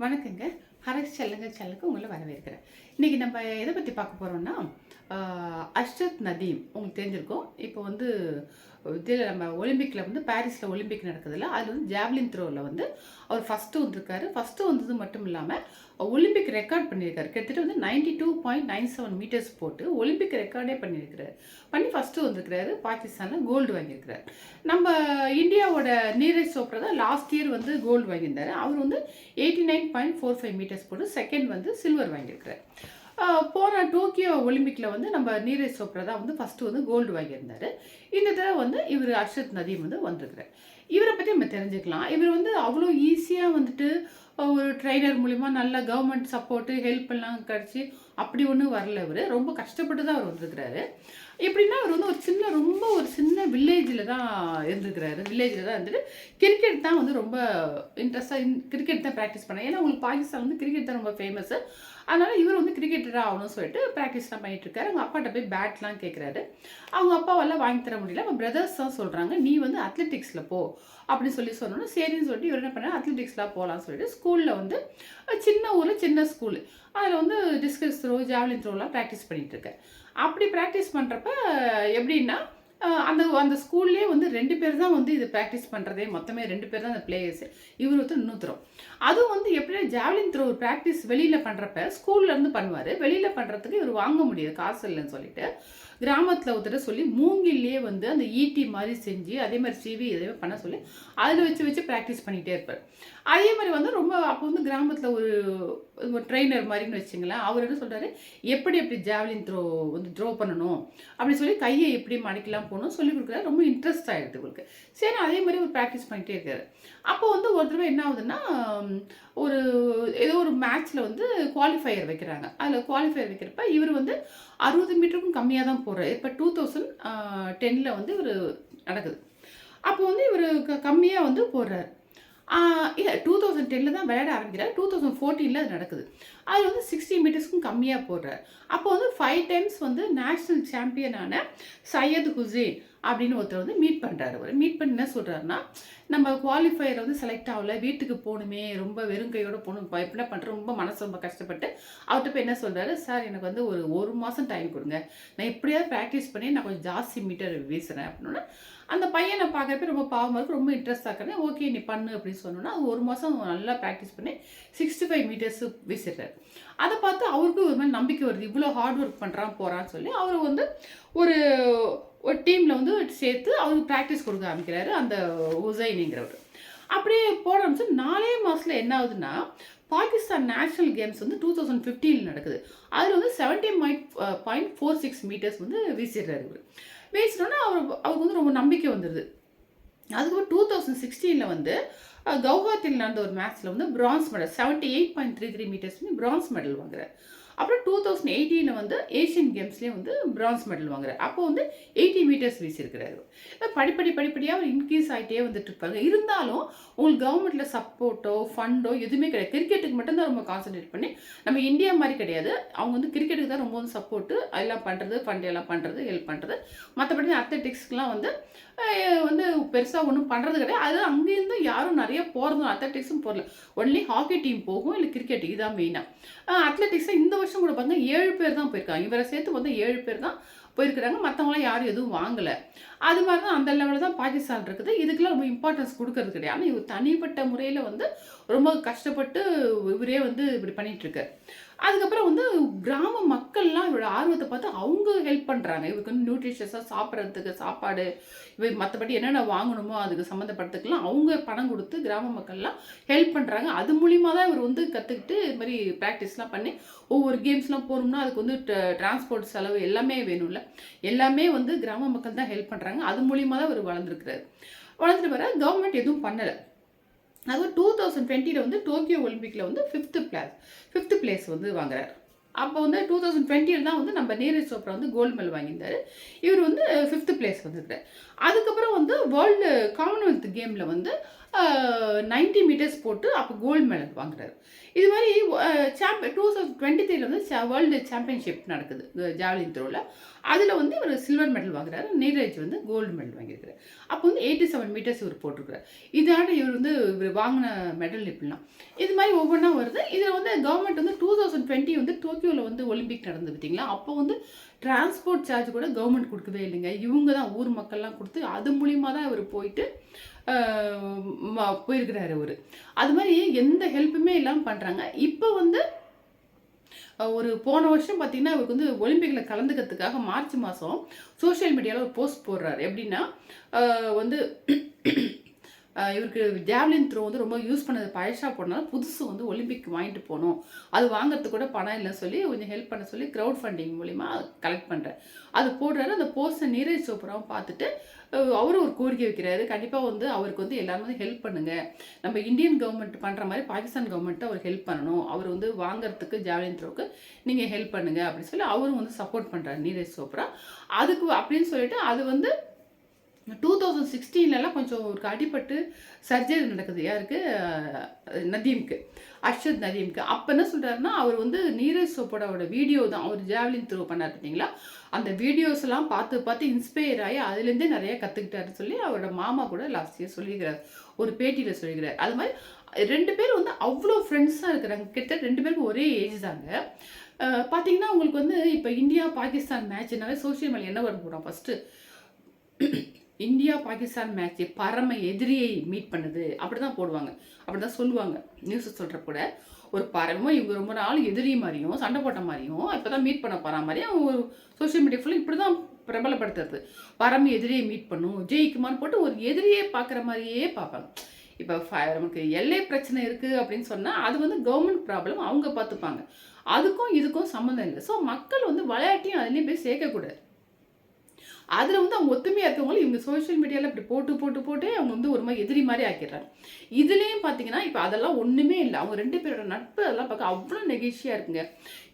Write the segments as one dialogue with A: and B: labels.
A: வணக்கங்க. ஹரஸ் செல்லுங்க செல்லுக்கு உங்களை வரவேற்கிறேன். இன்றைக்கி நம்ம எதை பற்றி பார்க்க போகிறோம்னா அஷ்ரத் நதீம் உங்களுக்கு தெரிஞ்சிருக்கும். இப்போ வந்து இதில் நம்ம ஒலிம்பிக்கில் வந்து பாரிஸில் ஒலிம்பிக் நடக்குதுல்ல அதில் வந்து ஜாவ்லின் த்ரோவில் வந்து அவர் ஃபஸ்ட்டு வந்திருக்காரு. ஃபஸ்ட்டு வந்தது மட்டும் இல்லாமல் ஒலிம்பிக் ரெக்கார்ட் பண்ணியிருக்காரு. கிட்டத்தட்ட வந்து ninety two point nine seven metres போட்டு ஒலிம்பிக் ரெக்கார்டே பண்ணியிருக்கிறார். பண்ணி ஃபஸ்ட்டு வந்திருக்கிறாரு. பாகிஸ்தானில் கோல்டு வாங்கியிருக்கிறார். நம்ம இந்தியாவோட நீரஜ் சோப்ரா தான் லாஸ்ட் இயர் வந்து கோல்டு வாங்கியிருந்தாரு. அவர் வந்து eighty nine point four five metres போட்டு செகண்ட் வந்து சில்வர் வாங்கியிருக்கிறார். போன டோக்கியோ ஒலிம்பிக்கில் வந்து நம்ம நீரஜ் சோப்ரா தான் வந்து ஃபஸ்ட்டு வந்து கோல்டு வாங்கியிருந்தார். இந்த தடவை வந்து இவர் அர்ஷத் நதீம் வந்து வந்திருக்கிறார். இவரை பற்றி நம்ம தெரிஞ்சுக்கலாம். இவர் வந்து அவ்வளோ ஈஸியாக வந்துட்டு ஒரு ட்ரைனர் மூலிமா நல்ல கவர்மெண்ட் சப்போர்ட்டு ஹெல்ப் எல்லாம் கிடச்சி அப்படி ஒன்றும் வரல இவர். ரொம்ப கஷ்டப்பட்டு தான் அவர் வந்திருக்கிறாரு. எப்படின்னா அவர் வந்து ஒரு சின்ன ரொம்ப ஒரு சின்ன வில்லேஜில் தான் இருந்துருக்கிறாரு. வில்லேஜில் தான் இருந்துட்டு கிரிக்கெட் தான் வந்து ரொம்ப இன்ட்ரெஸ்டாக கிரிக்கெட் தான் ப்ராக்டிஸ் பண்ணேன் ஏன்னா உங்களுக்கு பாகிஸ்தான் வந்து கிரிக்கெட் தான் ரொம்ப ஃபேமஸ்ஸு அதனால் இவர் வந்து கிரிக்கெட்டராக ஆகணும்னு சொல்லிட்டு ப்ராக்டிஸ்லாம் பண்ணிட்டுருக்காரு அவங்க அப்பாட்ட போய் பேட்லாம் கேட்குறாரு அவங்க அப்பாவெல்லாம் வாங்கி தர முடியல. அவங்க பிரதர்ஸ் தான் சொல்கிறாங்க நீ வந்து அத்லெட்டிக்ஸில் போ. அப்படின்னு சொல்லி சொன்னோன்னா சரின்னு சொல்லிட்டு இவர் என்ன பண்ணார் அத்லெட்டிக்ஸ்லாம் போகலான்னு சொல்லிட்டு ஸ்கூலில் வந்து சின்ன ஊரில் சின்ன ஸ்கூலு அதில் வந்து டிஸ்கஸ் த்ரோ ஜாவ்லின் த்ரோலாம் ப்ராக்டிஸ் பண்ணிகிட்ருக்கேன் அப்படி ப்ராக்டிஸ் பண்ணுறப்ப எப்படின்னா அந்த அந்த ஸ்கூல்லேயே வந்து ரெண்டு பேர் தான் வந்து இது ப்ராக்டிஸ் பண்ணுறதே மொத்தமே ரெண்டு பேர் தான் அந்த பிளேயர்ஸ் இவர் ஒருத்தர் இன்னொருத்தரும் அதுவும் வந்து எப்படின்னா ஜாவ்லின் த்ரோ ப்ராக்டிஸ் வெளியில் பண்ணுறப்ப ஸ்கூல்லேருந்து பண்ணுவார். வெளியில் பண்ணுறதுக்கு இவர் வாங்க முடியாது காசு இல்லைன்னு சொல்லிட்டு. கிராமத்தில் ஒருத்தர் சொல்லி மூங்கிலே வந்து அந்த ஈட்டி மாதிரி செஞ்சு அதே மாதிரி சிவி எதையுமே பண்ண சொல்லி அதில் வச்சு வச்சு ப்ராக்டிஸ் பண்ணிகிட்டே இருப்பார். அதே மாதிரி வந்து ரொம்ப அப்போ வந்து கிராமத்தில் ஒரு ஒரு ட்ரெயினர் மாதிரின்னு வச்சுங்களேன் அவர் என்ன சொல்கிறாரு எப்படி எப்படி ஜாவ்லின் த்ரோ வந்து த்ரோ பண்ணணும்? அப்படின்னு சொல்லி கையை எப்படி மடக்கலாம் போகணும் சொல்லி கொடுக்குறாரு. ரொம்ப இன்ட்ரெஸ்ட் ஆகிடுது உங்களுக்கு சரி அதே மாதிரி ஒரு ப்ராக்டிஸ் பண்ணிகிட்டே இருக்காரு. அப்போ வந்து ஒரு தடவை என்ன ஆகுதுன்னா ஒரு ஏதோ ஒரு மேட்ச்சில் வந்து குவாலிஃபையர் வைக்கிறாங்க. அதில் குவாலிஃபையர் வைக்கிறப்ப இவர் வந்து அறுபது மீட்டருக்கும் கம்மியாக தான் போகிறார் இப்போ டூ தௌசண்ட் டென்னில் வந்து இவர் நடக்குது. அப்போ வந்து இவர் க கம்மியாக வந்து போடுறாரு. இல்லை டூ தௌசண்ட் டென்னில் தான் விளையாட ஆரம்பிக்கிறார். டூ தௌசண்ட் ஃபோர்டீனில் அது நடக்குது. அது வந்து சிக்ஸ்டி மீட்டர்ஸ்க்கும் கம்மியாக போடுறார். அப்போ வந்து ஃபைவ் டைம்ஸ் வந்து நேஷ்னல் சாம்பியனான சையத் ஹுசேன் அப்படின்னு ஒருத்தர் வந்து மீட் பண்ணுறாரு அவர் மீட் பண்ணி என்ன சொல்கிறாருன்னா நம்ம குவாலிஃபையர் வந்து செலக்ட் ஆகல வீட்டுக்கு போகணுமே ரொம்ப வெறுங்கையோடு போகணும் இப்போ என்ன பண்ணுற ரொம்ப மனசு ரொம்ப கஷ்டப்பட்டு அவர்கிட்ட போய் என்ன சொல்கிறாரு சார் எனக்கு வந்து ஒரு ஒரு மாதம் டைம் கொடுங்க. நான் எப்படியாவது ப்ராக்டிஸ் பண்ணி நான் கொஞ்சம் ஜாஸ்தி மீட்டர் வீசுகிறேன் அப்படின்னா அந்த பையனை பார்க்குறப்ப ரொம்ப பாவமாக இருக்கும் ரொம்ப இன்ட்ரெஸ்டாக ஆக்குறேன் ஓகே நீ பண்ணு அப்படின்னு சொன்னோன்னா அது ஒரு மாதம் நல்லா ப்ராக்டிஸ் பண்ணி சிக்ஸ்டி ஃபைவ் மீட்டர்ஸ் வீசிடுறாரு. அதை பார்த்து அவருக்கும் ஒரு மாதிரி நம்பிக்கை வருது. இவ்வளோ ஹார்ட் ஒர்க் பண்ணுறான் போகிறான்னு சொல்லி அவர் வந்து ஒரு ஒரு டீமில் வந்து சேர்த்து அவருக்கு ப்ராக்டிஸ் கொடுக்க ஆரம்பிக்கிறாரு அந்த உசைனிங்கிறவர். அப்படியே போட ஆரம்பிச்சு நாலே மாதத்தில் என்ன ஆகுதுன்னா பாகிஸ்தான் நேஷனல் கேம்ஸ் வந்து டூ தௌசண்ட் ஃபிஃப்டீனில் நடக்குது. அதில் வந்து seventy eight point four six metres வந்து வீசிடுறாரு இவர். பேசினோன்னா அவர் அவருக்கு வந்து ரொம்ப நம்பிக்கை வந்துடுது அதுக்கப்புறம் டூ தௌசண்ட் சிக்ஸ்டீனில் வந்து கவுஹாத்தியில் நடந்த ஒரு மேட்ச்சில் வந்து bronze medal seventy eight point three three metres bronze medal வாங்குறாரு. அப்புறம் டூ தௌசண்ட் எயிட்டீனில் வந்து ஏஷியன் கேம்ஸ்லேயும் வந்து பிரான்ஸ் மெடல் வாங்குறாரு. அப்போ வந்து எயிட்டி மீட்டர்ஸ் வீசியிருக்கிறாரு இப்ப படிப்படி படிப்படியாக அவர் இன்க்ரீஸ் ஆகிட்டே வந்துட்டு இருப்பாங்க இருந்தாலும் உங்களுக்கு கவர்மெண்ட்டில் சப்போர்ட்டோ ஃபண்டோ எதுவுமே கிடையாது. கிரிக்கெட்டுக்கு மட்டும்தான் ரொம்ப கான்சென்ட்ரேட் பண்ணி நம்ம இந்தியா மாதிரி கிடையாது. அவங்க வந்து கிரிக்கெட்டுக்கு தான் ரொம்ப வந்து சப்போர்ட்டு எல்லாம் பண்ணுறது ஃபண்ட் எல்லாம் பண்ணுறது ஹெல்ப் பண்ணுறது மற்றபடி அத்லெட்டிக்ஸ்க்குலாம் வந்து வந்து பெருசாக ஒன்றும் பண்ணுறது கிடையாது. அது அங்கேருந்து யாரும் நிறைய போகிறதும் அத்லெட்டிக்ஸும் போகல ஒன்லி ஹாக்கி டீம் போகும் இல்லை கிரிக்கெட் இதுதான் மெயினாக அத்லட்டிக்ஸை இந்த வருஷம் கூட பாருங்க ஏழு பேர் தான் போயிருக்காங்க. இவரை சேர்த்து வந்து ஏழு பேர் தான் போயிருக்கிறாங்க. மற்றவங்களாம் யாரும் எதுவும் வாங்கலை. அது மாதிரி தான் அந்த லெவலில் தான் பாகிஸ்தான் இருக்குது. இதுக்கெல்லாம் ரொம்ப இம்பார்ட்டன்ஸ் கொடுக்கறது கிடையாது. ஆனால் இவர் தனிப்பட்ட முறையில் வந்து ரொம்ப கஷ்டப்பட்டு இவரே வந்து இப்படி பண்ணிகிட்ருக்கு அதுக்கப்புறம் வந்து கிராம மக்கள்லாம் இவரோட ஆர்வத்தை பார்த்து அவங்க ஹெல்ப் பண்ணுறாங்க இவருக்கு வந்து நியூட்ரிஷியஸாக சாப்பிட்றதுக்கு சாப்பாடு இவர் மற்றபடி என்னென்ன வாங்கணுமோ அதுக்கு சம்மந்தப்பட்டதுக்கெல்லாம் அவங்க பணம் கொடுத்து கிராம மக்கள்லாம் ஹெல்ப் பண்ணுறாங்க அது மூலிமா தான் இவர் வந்து கற்றுக்கிட்டு இது மாதிரி ப்ராக்டிஸ்லாம் பண்ணி ஒவ்வொரு கேம்ஸ்லாம் போகணும்னா அதுக்கு வந்து டிரான்ஸ்போர்ட் செலவு எல்லாமே வேணும்ல. எல்லாமே வந்து கிராம மக்கள் தான் ஹெல்ப் பண்ணுறாங்க அது மூலிமா தான் இவர் வளர்ந்துருக்கிறாரு. வளர்ந்துட்டு வர கவர்மெண்ட் எதுவும் பண்ணலை. அதுவும் டூ தௌசண்ட் டுவெண்ட்டியில் வந்து டோக்கியோ ஒலிம்பிக்கில் வந்து ஃபிஃப்த்து பிளேஸ் ஃபிஃப்த்து பிளேஸ் வந்து வாங்குறாரு. அப்போ வந்து டூ தௌசண்ட் டுவெண்ட்டியில் தான் வந்து நம்ம நீரஜ் சோப்ரா வந்து கோல்டு மெடல் வாங்கியிருந்தாரு. இவர் வந்து ஃபிஃப்த்து பிளேஸ் வந்துருக்கார் அதுக்கப்புறம் வந்து வேர்ல்டு காமன்வெல்த் கேமில் வந்து நைன்டி மீட்டர்ஸ் போட்டு அப்போ கோல்டு மெடல் வாங்குறாரு. இது மாதிரி சாம்ப டூ தௌசண்ட் டுவெண்ட்டி த்ரீல வந்து வேர்ல்டு சாம்பியன்ஷிப் நடக்குது. ஜாவலின் த்ரோவில் அதில் வந்து இவர் சில்வர் மெடல் வாங்குறாரு. நீரஜ் வந்து கோல்டு மெடல் வாங்கியிருக்காரு. அப்போ வந்து எயிட்டி செவன் மீட்டர்ஸ் இவர் போட்டிருக்கிறார் இதனால் இவர் வந்து இவர் வாங்கின மெடல் இப்படிலாம் இது மாதிரி ஒவ்வொன்றா வருது. இதில் வந்து கவர்மெண்ட் வந்து டூ தௌசண்ட் டுவெண்ட்டி வந்து டோக்கியோவில் வந்து ஒலிம்பிக் நடந்து பார்த்தீங்களா? அப்போ வந்து டிரான்ஸ்போர்ட் சார்ஜ் கூட கவர்மெண்ட் கொடுக்கவே இல்லைங்க. இவங்க தான் ஊர் மக்கள்லாம் கொடுத்து அது மூலியமாக தான் இவர் போயிட்டு போயிருக்கிறாரு அவர். அது மாதிரி எந்த ஹெல்ப்புமே இல்லாமல் பண்ணுறாங்க இப்போ வந்து ஒரு போன வருஷம் பார்த்தீங்கன்னா இவருக்கு வந்து ஒலிம்பிக்கில் கலந்துக்கிறதுக்காக மார்ச் மாதம் சோஷியல் மீடியாவில் ஒரு போஸ்ட் போடுறாரு. எப்படின்னா வந்து இவருக்கு ஜாவ்லின் த்ரோ வந்து ரொம்ப யூஸ் பண்ணது பழசா போனாலும் புதுசு வந்து ஒலிம்பிக் வாங்கிட்டு போகணும் அது வாங்குறதுக்கு கூட பணம் இல்லைன்னு சொல்லி கொஞ்சம் ஹெல்ப் பண்ண சொல்லி க்ரௌட் ஃபண்டிங் மூலிமா கலெக்ட் பண்ணுறேன் அது போடுறாரு அந்த போஸ்ட்டை நீரஜ் சோப்ராவும் பார்த்துட்டு அவரும் ஒரு கோரிக்கை வைக்கிறாரு. கண்டிப்பாக வந்து அவருக்கு வந்து எல்லாரும் வந்து ஹெல்ப் பண்ணுங்க. நம்ம இந்தியன் கவர்மெண்ட் பண்ணுற மாதிரி பாகிஸ்தான் கவர்மெண்ட்டு அவர் ஹெல்ப் பண்ணணும். அவர் வந்து வாங்குறதுக்கு ஜாவ்லின் த்ரோக்கு நீங்கள் ஹெல்ப் பண்ணுங்க அப்படின்னு சொல்லி அவரும் வந்து சப்போர்ட் பண்ணுறாரு நீரஜ் சோப்ரா. அதுக்கு அப்படின்னு சொல்லிட்டு அது வந்து டூ தௌசண்ட் சிக்ஸ்டீன்லலாம் கொஞ்சம் ஒரு அடிபட்டு சர்ஜரி நடக்குது. யாருக்கு? நதீம்க்கு. அர்ஷத் நதீம்க்கு. அப்போ என்ன சொல்கிறாருன்னா அவர் வந்து நீரஜ் சோப்போடாவோட வீடியோ தான் அவர் ஜாவ்லின் த்ரோ பண்ணார் பார்த்தீங்களா? அந்த வீடியோஸ்லாம் பார்த்து பார்த்து இன்ஸ்பயர் ஆகி அதுலேருந்தே நிறைய கற்றுக்கிட்டாருன்னு சொல்லி அவரோட மாமா கூட லாஸ்ட் இயர் சொல்லியிருக்கிறார். ஒரு பேட்டியில் சொல்லியிருக்கிறார். அது மாதிரி ரெண்டு பேரும் வந்து அவ்வளோ ஃப்ரெண்ட்ஸாக இருக்கிறாங்க. கிட்ட ரெண்டு பேருக்கும் ஒரே ஏஜ் தாங்க. பார்த்தீங்கன்னா உங்களுக்கு வந்து இப்போ இந்தியா பாகிஸ்தான் மேட்ச்னாலே சோஷியல் மீடியா என்ன பண்ண போகிறோம் ஃபஸ்ட்டு இந்தியா பாகிஸ்தான் மேட்ச் பரம எதிரியை மீட் பண்ணுது. அப்படி தான் போடுவாங்க. அப்படி தான் சொல்லுவாங்க. நியூஸ் சொல்கிற கூட ஒரு பரம இவங்க ரொம்ப நாள் எதிரி மாதிரியும் சண்டை போட்ட மாதிரியும் இப்போ தான் மீட் பண்ண போகிற மாதிரியும் ஒரு சோஷியல் மீடியா ஃபுல்லாக இப்படி தான் பிரபலப்படுத்துறது. பரம எதிரியை மீட் பண்ணும். ஜெயிக்குமான்னு போட்டு ஒரு எதிரியே பார்க்குற மாதிரியே பார்ப்பாங்க. இப்போ நமக்கு எல்லை பிரச்சனை இருக்குது அப்படின்னு சொன்னால் அது வந்து கவர்மெண்ட் ப்ராப்ளம் அவங்க பார்த்துப்பாங்க. அதுக்கும் இதுக்கும் சம்மந்தம் இல்லை. ஸோ மக்கள் வந்து விளையாட்டையும் அதுலேயும் போய் சேர்க்கக்கூடாது. அதில் வந்து அவங்க ஒத்துமையாக இருக்கவங்களும் இவங்க சோஷியல் மீடியாவில் இப்படி போட்டு போட்டு போட்டு அவங்க வந்து ஒரு மாதிரி எதிரி மாதிரி ஆக்கிடுறாங்க. இதுலேயும் பார்த்தீங்கன்னா இப்போ அதெல்லாம் ஒன்றுமே இல்லை. அவங்க ரெண்டு பேரோட நட்பு அதெல்லாம் பார்க்க அவ்வளோ நெகிழ்ச்சியாக இருக்குங்க.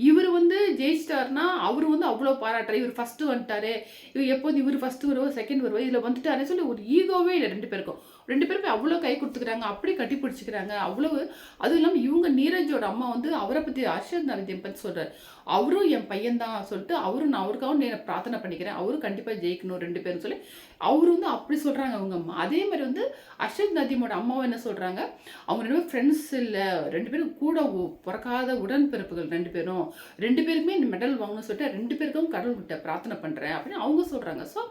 A: இவர் வந்து ஜெயிச்சிட்டாருன்னா அவர் வந்து அவ்வளோ பாராட்டுறாரு இவர் ஃபஸ்ட்டு வந்துட்டாரு இவர் எப்போது இவர் ஃபஸ்ட்டு வருவோ செகண்ட் வருவோ இதில் வந்துட்டாருன்னு சொல்லி ஒரு ஈகோவே இல்லை ரெண்டு பேருக்கும். ரெண்டு பேருமே அவ்வளோ கை கொடுத்துக்கிறாங்க அப்படி கட்டி பிடிச்சிக்கிறாங்க. அவ்வளவு அதுவும் இல்லாமல் இவங்க நீரஜோட அம்மா வந்து அவரை பற்றி அர்ஷத் நரந்தியம் பற்றி சொல்கிறார் அவரும் என் பையன்தான் சொல்லிட்டு அவரும் நான் அவருக்காகவும் நான் பிரார்த்தனை பண்ணிக்கிறேன். அவரும் கண்டிப்பாக ஜெயிக்கணும் ரெண்டு பேரும் சொல்லி அவர் வந்து அப்படி சொல்கிறாங்க அவங்க அம்மா அதே மாதிரி வந்து அர்ஷத் நதீமோட அம்மாவும் என்ன சொல்கிறாங்க அவங்க ரெண்டு பேரும் ஃப்ரெண்ட்ஸ் இல்லை. ரெண்டு பேரும் கூட பிறக்காத உடன்பிறப்புகள் ரெண்டு பேரும். ரெண்டு பேருக்குமே இந்த மெடல் வாங்கணும்னு சொல்லிட்டு ரெண்டு பேருக்கும் கடவுள்கிட்ட பிரார்த்தனை பண்ணுறேன் அப்படின்னு அவங்க சொல்கிறாங்க ஸோ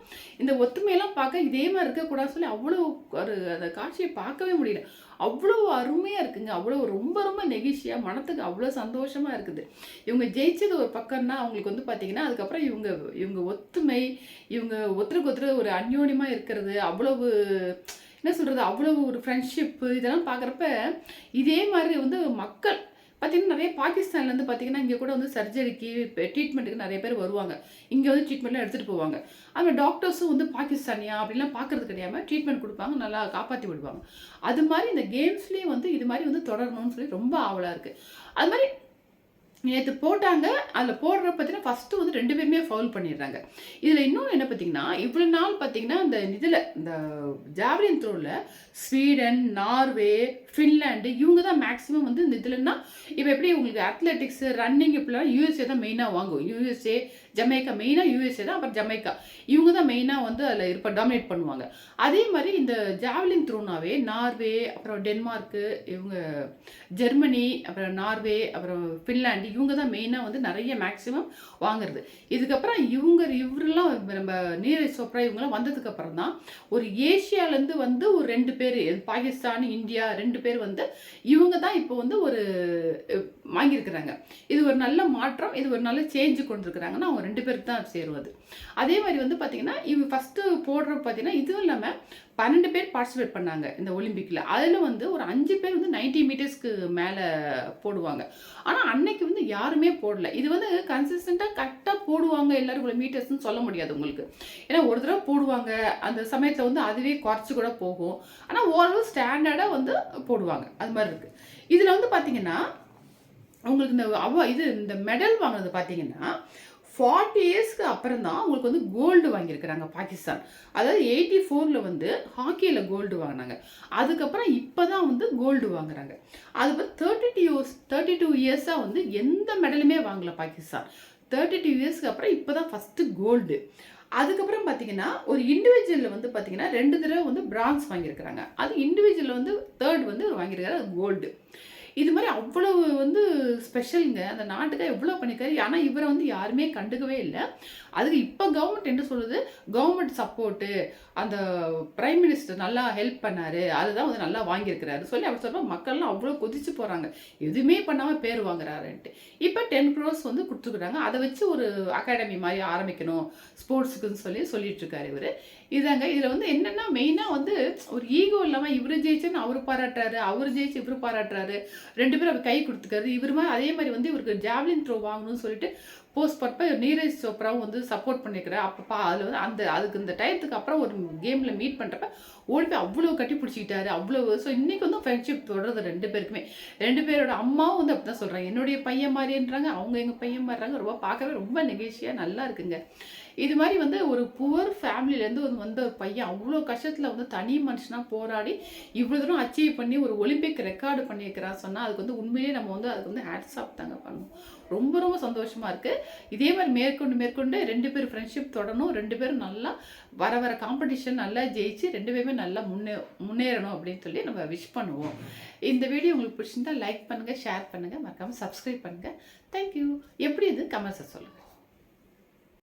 A: இந்த ஒத்துமையெல்லாம் பார்க்க இதே மாதிரி இருக்கக்கூடாதுன்னு சொல்லி அவ்வளோ ஒரு அந்த காட்சியை பார்க்கவே முடியல. அவ்வளோ அருமையாக இருக்குங்க. அவ்வளோ ரொம்ப ரொம்ப நெகிழ்ச்சியாக மனத்துக்கு அவ்வளோ சந்தோஷமாக இருக்குது. இவங்க ஜெயிச்சது ஒரு பக்கம்னா அவங்களுக்கு வந்து பார்த்தீங்கன்னா அதுக்கப்புறம் இவங்க இவங்க ஒத்துமை இவங்க ஒருத்தருக்கு ஒருத்தர் ஒரு அந்யோன்யமாக இருக்கிறது அவ்வளவு என்ன சொல்கிறது அவ்வளோ ஒரு ஃப்ரெண்ட்ஷிப்பு இதெல்லாம் பார்க்குறப்ப இதே மாதிரி வந்து மக்கள் பார்த்திங்கன்னா நிறைய பாகிஸ்தான்லேருந்து பார்த்தீங்கன்னா இங்கே கூட வந்து சர்ஜரிக்கு ட்ரீட்மெண்ட்டுக்கு நிறைய பேர் வருவாங்க. இங்கே வந்து ட்ரீட்மெண்ட்லாம் எடுத்துகிட்டு போவாங்க. அந்த டாக்டர்ஸும் வந்து பாகிஸ்தானியா அப்படிலாம் பார்க்கறது கிடையாம ட்ரீட்மெண்ட் கொடுப்பாங்க நல்லா காப்பாற்றி விடுவாங்க. அது மாதிரி இந்த கேம்ஸ்லேயும் வந்து இது மாதிரி வந்து தொடரணும்னு சொல்லி ரொம்ப ஆவலாக இருக்குது அது மாதிரி நேற்று போட்டாங்க அதில் போடுற பார்த்தீங்கன்னா ஃபஸ்ட்டு வந்து ரெண்டு பேருமே ஃபவுல் பண்ணிடுறாங்க. இதில் இன்னொன்று என்ன பார்த்தீங்கன்னா இவ்வளோ நாள் பார்த்தீங்கன்னா இந்த இதில் இந்த ஜாவ்லின் த்ரோவில் ஸ்வீடன் நார்வே ஃபின்லாண்டு இவங்க தான் மேக்ஸிமம் வந்து இந்த இதுலன்னா இப்போ எப்படி உங்களுக்கு அத்லெட்டிக்ஸ் ரன்னிங் இப்படிலாம் யூஎஸ்ஏ தான் மெயினாக வாங்கும். யூஎஸ்ஏ ஜமைக்கா மெயினாக யூஎஸ்ஏ தான் அப்புறம் ஜமைக்கா இவங்க தான் மெயினாக வந்து அதில் இருப்ப டாமினேட் பண்ணுவாங்க. அதே மாதிரி இந்த ஜாவ்லின் த்ரோனாவே நார்வே அப்புறம் டென்மார்க்கு இவங்க ஜெர்மனி அப்புறம் நார்வே அப்புறம் ஃபின்லாண்டு இவங்க தான் மெயினாக வந்து நிறைய மேக்ஸிமம் வாங்குறது. இதுக்கப்புறம் இவங்க இவரெல்லாம் நம்ம நீரஜ் சோப்ரா இவங்கெல்லாம் வந்ததுக்கப்புறம் தான் ஒரு ஏஷியாவிலேருந்து வந்து ஒரு ரெண்டு பேர் பாகிஸ்தான் இந்தியா ரெண்டு பேர் பேர் வந்து இவங்க தான் இப்போ வந்து ஒரு வாங்கியிருக்கிறாங்க. இது ஒரு நல்ல மாற்றம் இது ஒரு நல்ல சேஞ்சு கொண்டிருக்கிறாங்கன்னா அவங்க ரெண்டு பேருக்கு தான் சேருவது. அதே மாதிரி வந்து பார்த்தீங்கன்னா இவங்க ஃபஸ்ட்டு போடுற பார்த்தீங்கன்னா இதுவும் இல்லாமல் பன்னெண்டு பேர் பார்ட்டிசிபேட் பண்ணாங்க இந்த ஒலிம்பிக்கில் அதில் வந்து ஒரு அஞ்சு பேர் வந்து 90 மீட்டர்ஸ்க்கு மேலே போடுவாங்க. ஆனால் அன்னைக்கு வந்து யாருமே போடல. இது வந்து கன்சிஸ்டண்ட்டாக கரெக்டாக போடுவாங்க எல்லாரும் இவ்வளோ மீட்டர்ஸ்னு சொல்ல முடியாது உங்களுக்கு. ஏன்னா ஒரு தடவை போடுவாங்க. அந்த சமயத்தில் வந்து அதுவே குறைச்சி கூட போகும். ஆனால் ஓரளவு ஸ்டாண்டர்டாக வந்து போடுவாங்க. அது மாதிரி இருக்குது இதில் வந்து பார்த்தீங்கன்னா உங்களுக்கு இந்த அவ இது இந்த மெடல் வாங்கினது பார்த்தீங்கன்னா ஃபார்ட்டி இயர்ஸ்க்கு அப்புறம் தான் அவங்களுக்கு வந்து கோல்டு வாங்கியிருக்கிறாங்க பாகிஸ்தான். அதாவது எயிட்டி ஃபோரில் வந்து ஹாக்கியில் கோல்டு வாங்கினாங்க. அதுக்கப்புறம் இப்போ தான் வந்து கோல்டு வாங்குறாங்க. அது வந்து thirty two years thirty two இயர்ஸாக வந்து எந்த மெடலுமே வாங்கல பாகிஸ்தான். தேர்ட்டி டூ இயர்ஸ்க்கு அப்புறம் இப்போ தான் ஃபஸ்ட்டு கோல்டு அதுக்கப்புறம் பார்த்தீங்கன்னா ஒரு இண்டிவிஜுவலில் வந்து பார்த்தீங்கன்னா ரெண்டு தடவை வந்து பிரான்ஸ் வாங்கியிருக்கிறாங்க. அது இண்டிவிஜுவலில் வந்து தேர்ட் வந்து வாங்கியிருக்காரு அது கோல்டு இது மாதிரி அவ்வளவு வந்து ஸ்பெஷலுங்க அந்த நாட்டுக்காக எவ்வளோ பண்ணியிருக்காரு ஆனால் இவரை வந்து யாருமே கண்டுக்கவே இல்லை. அதுக்கு இப்போ கவர்மெண்ட் என்ன சொல்லுது? கவர்மெண்ட் சப்போர்ட்டு அந்த பிரைம் மினிஸ்டர் நல்லா ஹெல்ப் பண்ணார். அதுதான் வந்து நல்லா வாங்கியிருக்கிறாரு. சொல்லி அவர் சொல்ல மக்கள்லாம் அவ்வளோ கொதிச்சு போகிறாங்க எதுவுமே பண்ணாமல் பேர் வாங்குறாருன்ட்டு. இப்போ டென் க்ரோஸ் வந்து கொடுத்துருக்குறாங்க. அதை வச்சு ஒரு அகாடமி மாதிரி ஆரம்பிக்கணும். ஸ்போர்ட்ஸுக்குன்னு சொல்லி சொல்லிட்டு இருக்காரு இவர். இதாங்க இதில் வந்து என்னென்னா மெயினாக வந்து ஒரு ஈகோ இல்லாமல் இவர் ஜெயிச்சுன்னு அவர் பாராட்டுறாரு அவர் ஜெயிச்சு இவர் பாராட்டுறாரு. ரெண்டு பேரும் அவர் கை கொடுத்துக்காரு இவருமா அதே மாதிரி வந்து இவருக்கு ஜாவ்லின் த்ரோ வாங்கணும்னு சொல்லிட்டு போஸ்ட் பண்ணப்ப நீரஜ் சோப்ராவும் வந்து சப்போர்ட் பண்ணிக்கிறார் அப்பப்பா அதில் வந்து அந்த அதுக்கு இந்த டயத்துக்கு அப்புறம் ஒரு கேமில் மீட் பண்ணுறப்ப ஓடி போய் அவ்வளோ கட்டி பிடிச்சிக்கிட்டாரு. அவ்வளோ ஸோ இன்றைக்கி வந்து ஃப்ரெண்ட்ஷிப் தொடருது ரெண்டு பேருக்குமே. ரெண்டு பேரோட அம்மாவும் வந்து அப்படி தான் சொல்கிறாங்க என்னுடைய பையன் மாதிரின்றாங்க. அவங்க எங்கள் பையன் மாதிரிறாங்க. ரொம்ப பார்க்கவே ரொம்ப நெகிழ்ச்சியாக நல்லா இருக்குங்க. இது மாதிரி வந்து ஒரு புவர் ஃபேமிலியிலேருந்து வந்து வந்த ஒரு பையன் அவ்வளோ கஷ்டத்தில் வந்து தனி மனுஷனாக போராடி இவ்வளோ தூரம் அச்சீவ் பண்ணி ஒரு ஒலிம்பிக் ரெக்கார்டு பண்ணியிருக்கிறான் சொன்னால் அதுக்கு வந்து உண்மையிலேயே நம்ம வந்து அதுக்கு வந்து ஹேட்ஸ் ஆஃப் தாங்க பண்ணணும். ரொம்ப ரொம்ப சந்தோஷமாக இருக்குது இதே மாதிரி மேற்கொண்டு மேற்கொண்டு ரெண்டு பேரும் ஃப்ரெண்ட்ஷிப் தொடரணும் ரெண்டு பேரும் நல்லா வர வர காம்படிஷன் நல்லா ஜெயிச்சு ரெண்டு பேருமே நல்லா முன்னே முன்னேறணும் அப்படின்னு சொல்லி நம்ம விஷ் பண்ணுவோம். இந்த வீடியோ உங்களுக்கு பிடிச்சிருந்தா லைக் பண்ணுங்கள் ஷேர் பண்ணுங்கள் மறக்காமல் சப்ஸ்கிரைப் பண்ணுங்கள் தேங்க்யூ எப்படி இது? கமெண்ட்ஸை சொல்லுங்கள்